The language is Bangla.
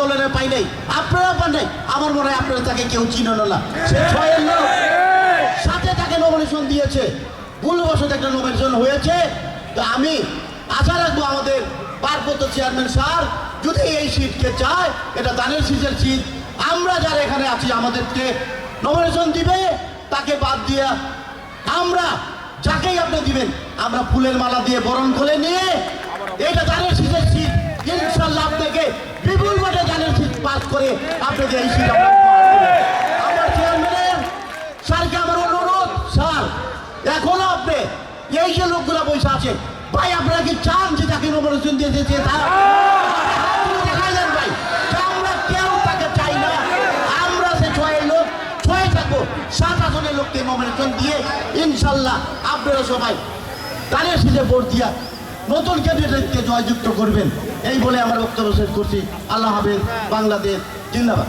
আন্দোলনে পাই নাই আপনারা পান নাই। আমার মনে হয় আপনারা তাকে কেউ চিনল না। সাথে তাকে নমিনেশন দিয়েছে। ভুলবশত একটা নমিনেশন হয়েছে। তো আমি আশা রাখব আমাদের পার্বত্য চেয়ারম্যান স্যার যদি এই সিটকে চায়, এটা দানের সিটের সিট আমরা যারা এখানে আছি, আমাদেরকে নমিনেশন দিবে, তাকে বাদ দিয়া আমরা যাকেই আপনি দিবেন, আমরা ফুলের মালা দিয়ে বরণ করে নিয়ে, এটা দানের সিটের সিট ইনশাল্লাহ আপনাকে বিপুল ভোটে দানের সিট পাস করে আপনাকে এই সিট আমরা চেয়ারম্যানের স্যারকে আমার অনুরোধ, স্যার, এখনও আপনি এই যে লোকগুলো বসে আছে ভাই, আপনারা চান যে তাকে নমিনেশন দিয়েছে যে দিয়ে ইনশাল্লাহ আপনারা সবাই তাদের সিটে ভোট দিয়া নতুন ক্যান্ডিডেটকে জয়যুক্ত করবেন। এই বলে আমার বক্তব্য শেষ করছি। আল্লাহ হাফেজ বাংলাদেশ জিন্দাবাদ।